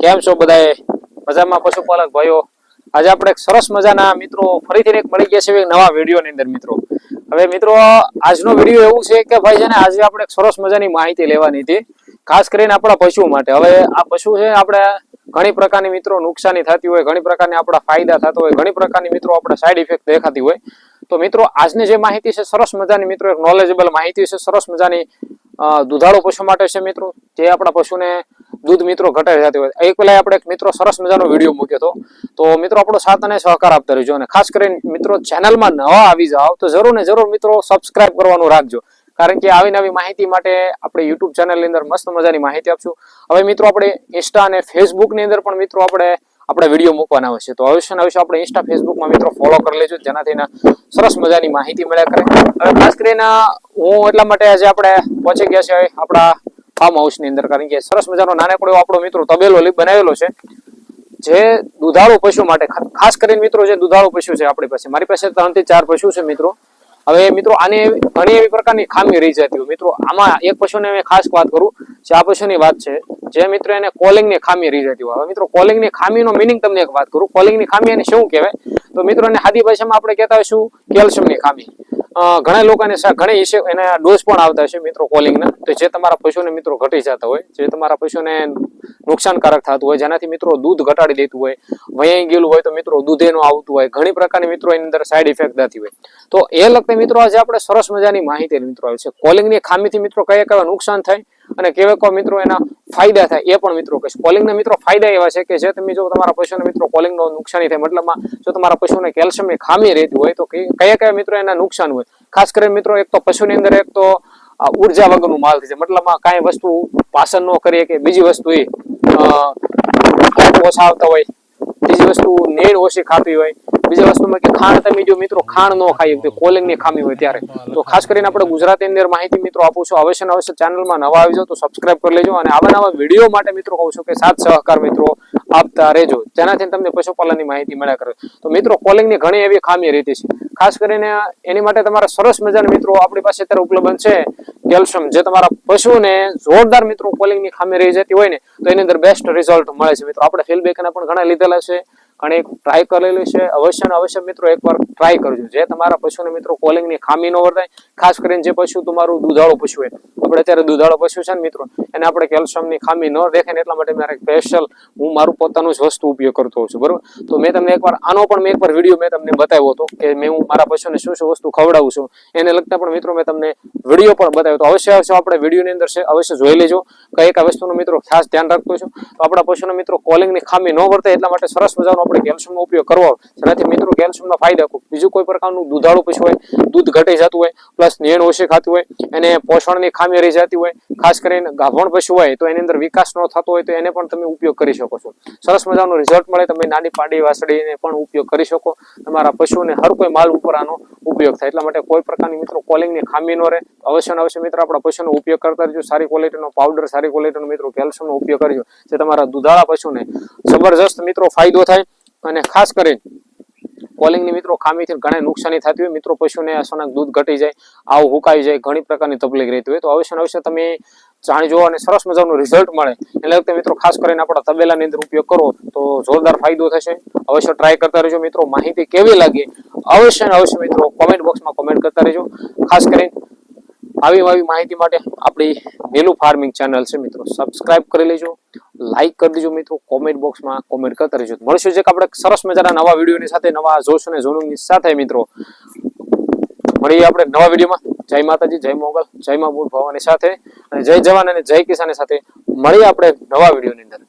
કેમ છો બધાએ? મજામાં પશુપાલક ભાઈઓ? આજે આપણે એક સરસ મજાના મિત્રો ફરીથી એક મળી ગયા છે નવા વિડીયોની અંદર મિત્રો. હવે મિત્રો, આજનો વીડિયો એવું છે કે ભાઈ છે ને, આજે આપણે સરસ મજાની માહિતી લેવાની હતી, ખાસ કરીને આપણા પશુ માટે. હવે આ પશુ છે આપણે ઘણી પ્રકારની મિત્રો નુકસાની થતી હોય, ઘણી પ્રકારની આપણા ફાયદા થતા હોય, ઘણી પ્રકારની મિત્રો આપણે સાઈડ ઇફેક્ટ દેખાતી હોય. તો મિત્રો, આજની જે માહિતી છે, સરસ મજાની મિત્રો, એક નોલેજેબલ માહિતી છે, સરસ મજાની દુધાળુ પશુ માટે છે મિત્રો, જે આપણા પશુને દૂધ મિત્રો ઘટાડી જતી હોય. એક પેલા આપણે એક મિત્રો સરસ મજાનો વીડિયો મૂક્યો હતો. તો મિત્રો આપણો સાથ અને સહકાર આપતા રહેજો અને ખાસ કરીને મિત્રો ચેનલમાં નવા આવી જાઓ તો જરૂર ને જરૂર મિત્રો સબસ્ક્રાઇબ કરવાનું રાખજો. કારણ કે આવી નવી માહિતી માટે આપણે યુટ્યુબ ચેનલની અંદર મસ્ત મજાની માહિતી આપશું. હવે મિત્રો આપણે ઇન્સ્ટા અને ફેસબુકની અંદર પણ મિત્રો આપણે આપણે વીડિયો મૂકવાના હોય છે. તો અવશ્ય અવશ્ય આપણે ઇન્સ્ટા ફેસબુકમાં મિત્રો ફોલો કરી લેજો. જેનાથી સરસ મજાની માહિતી મળ્યા કરે. હવે ખાસ કરીને હું એટલા માટે આજે આપણે પહોંચી ગયા છે આપણા ફાર્મ હાઉસની અંદર. કારણ કે સરસ મજાનો નાનકડો આપણો મિત્રો તબેલો બનાવેલો છે, જે દુધાળુ પશુ માટે ખાસ કરીને મિત્રો જે દુધાળુ પશુ છે આપણી પાસે. મારી પાસે ત્રણથી ચાર પશુ છે મિત્રો. હવે મિત્રો આની ઘણી એવી પ્રકારની ખામી રહી જતી હોય. મિત્રો, આમાં એક પશુને મેં ખાસ વાત કરું, જે આ પશુની વાત છે, જે મિત્રો એને કોલિંગની ખામી રહી જતી હોય. હવે મિત્રો કોલિંગની ખામીનો મિનિંગ તમને એક વાત કરું. કોલિંગની ખામી એને શું કહેવાય? તો મિત્રો એને સાદી ભાષામાં આપણે કહેતા હોય શું કેલ્શિયમની ખામી. ઘણા લોકોને ઘણી એના એને ડોઝ પણ આવતા છે મિત્રો કોલિંગના. તો જે તમારા પશુને મિત્રો ઘટી જતા હોય, જે તમારા પશુને નુકસાનકારક થતું હોય, જેનાથી મિત્રો દૂધ ઘટાડી દેતું હોય, વયાઈ ગયેલું હોય તો મિત્રો દૂધ એનું આવતું હોય, ઘણી પ્રકારની મિત્રો એની અંદર સાઈડ ઇફેક્ટ થતી હોય. તો એ લગતી મિત્રો આજે આપણે સરસ મજાની માહિતી મિત્રો આવી છે. કોલિંગની ખામીથી મિત્રો કયા કયા નુકસાન થાય અને કેવા કોઈ મિત્રો એના ફાયદા થાય, એ પણ મિત્રો કહીશ. કોલિંગના મિત્રો ફાયદા એવા છે કે જે તમે જો તમારા પશુને મિત્રો કોલિંગનો નુકસાની થાય, મતલબમાં જો તમારા પશુને કેલ્શિયમની ખામી રહેતી હોય તો કયા કયા મિત્રો એના નુકસાન હોય? ખાસ કરીને મિત્રો એક તો પશુની અંદર એક તો ઊર્જા વગરનું માલ છે. મતલબમાં કાંઈ વસ્તુ પાસન ન કરીએ કે બીજી વસ્તુ એ ઓછા આવતા હોય બીજી વસ્તુ નેણ ઓછી ખાતી હોય, બીજી વસ્તુમાં કે ખાણ તમે જો મિત્રો ખાણ ન ખાઈ તો કોલિંગની ખામી હોય ત્યારે. તો ખાસ કરીને આપણે ગુજરાતી અંદર માહિતી મિત્રો આપું છું, અવશ્ય અવશ્ય ચેનલમાં નવા આવી જાઓ તો સબસ્ક્રાઇબ કરી લેજો અને આવા નવા વીડિયો માટે મિત્રો કહું છું કે સાથ સહકાર મિત્રો આપતા રહેજો. જેનાથી તમને પશુપાલનની માહિતી મળ્યા કરે. તો મિત્રો કોલિંગની ઘણી એવી ખામી રહેતી છે. ખાસ કરીને એની માટે તમારા સરસ મજાના મિત્રો આપણી પાસે અત્યારે ઉપલબ્ધ છે. કેલ્શિયમ જે તમારા પશુને જોરદાર મિત્રો કોલિંગની ખામી રહી જતી હોય ને, તો એની અંદર બેસ્ટ રિઝલ્ટ મળે છે. મિત્રો, આપણે ફીલબેકના પણ ઘણા લીધેલા છે. ઘણી ટ્રાય કરેલી છે. અવશ્ય ને અવશ્ય મિત્રો એકવાર ટ્રાય કરજો. જે તમારા પશુને મિત્રો કોલિંગની ખામી ન વર્તાય, ખાસ કરીને જે પશુ તમારું દુધાળો પશુ હોય. આપણે અત્યારે દુધાળો પશુ છે ને મિત્રો, એને આપણે કેલ્શિયમની ખામી ન દેખે ને એટલા માટે મારે સ્પેશિયલ હું મારું પોતાનું જ વસ્તુ ઉપયોગ કરતો હોઉં છું. બરોબર? તો મેં તમને એકવાર, આનો પણ મેં એકવાર વીડિયો મેં તમને બતાવ્યો હતો કે મેં હું મારા પશુને શું શું વસ્તુ ખવડાવું છું. એને લગતા પણ મિત્રો મેં તમને વીડિયો પણ બતાવ્યો તો અવશ્ય અવશ્ય આપણે વિડીયોની અંદર છે, અવશ્ય જોઈ લેજો. કઈ કઈ વસ્તુનું મિત્રો ખાસ ધ્યાન રાખતો છું. તો આપણા પશુને મિત્રો કોલિંગની ખામી ન વર્તે એટલા માટે સરસ મજાનો આપણે કેલ્શિયમનો ઉપયોગ કરવો જેનાથી મિત્રો કેલ્શિયમનો ફાયદા બીજું કોઈ પ્રકારનું દુધાળું પશુ હોય, દૂધ ઘટી જતું હોય, પ્લસ નેણ ઓછી ખાતું હોય, એને પોષણની ખામી રહી જતી હોય, ખાસ કરીને ગાભણ પશુ હોય, તો એની અંદર વિકાસ ન થતો હોય, તો એને પણ તમે ઉપયોગ કરી શકો છો. સરસ મજાનું રિઝલ્ટ મળે, તમે નાની પાડી વાસળીને પણ ઉપયોગ કરી શકો. તમારા પશુને હર કોઈ માલ ઉપર આનો ઉપયોગ થાય. એટલા માટે કોઈ પ્રકારની મિત્રો કોલિંગની ખામી ન રહે. અવશ્ય અવશ્ય મિત્રો આપણા પશુનો ઉપયોગ કરતા રહેજો. સારી ક્વોલિટીનો પાવડર સારી ક્વોલિટીનો મિત્રો કેલ્શિયમનો ઉપયોગ કરજો. જે તમારા દુધાળા પશુને જબરજસ્ત મિત્રો ફાયદો થાય અને ખાસ કરીને કોલિંગની મિત્રો ખામીથી ઘણા નુકસાની થતી હોય. મિત્રો પશુને અચાનક દૂધ ઘટી જાય, આવું હુકાઈ જાય, ઘણી પ્રકારની તકલીફ રહેતી હોય. તો અવશ્ય અવશ્ય તમે જાણજો અને સરસ મજાનું રિઝલ્ટ મળે. એટલે વખતે મિત્રો ખાસ કરીને આપણા તબેલાની અંદર ઉપયોગ કરો તો જોરદાર ફાયદો થશે. અવશ્ય ટ્રાય કરતા રહેજો મિત્રો. માહિતી કેવી લાગે, અવશ્ય અવશ્ય મિત્રો કોમેન્ટ બોક્સમાં કોમેન્ટ કરતા રહેજો. ખાસ કરીને આવી આવી માહિતી માટે આપણી નીલું ફાર્મિંગ ચેનલ છે મિત્રો. સબસ્ક્રાઇબ કરી લેજો. લાઈક કરી દેજો મિત્રો કોમેન્ટ બોક્સમાં કોમેન્ટ કરતા રહેજો. મળશું કે આપણે સરસ મજાના નવા વિડીયોની સાથે, નવા જોશ અને જોનુંગની સાથે મિત્રો. મળીએ આપણે નવા વિડીયોમાં જય માતાજી, જય મોગલ, જય મા ભવાની સાથે અને જય જવાન અને જય કિસાન સાથે. મળીએ આપણે નવા વિડીયોની અંદર.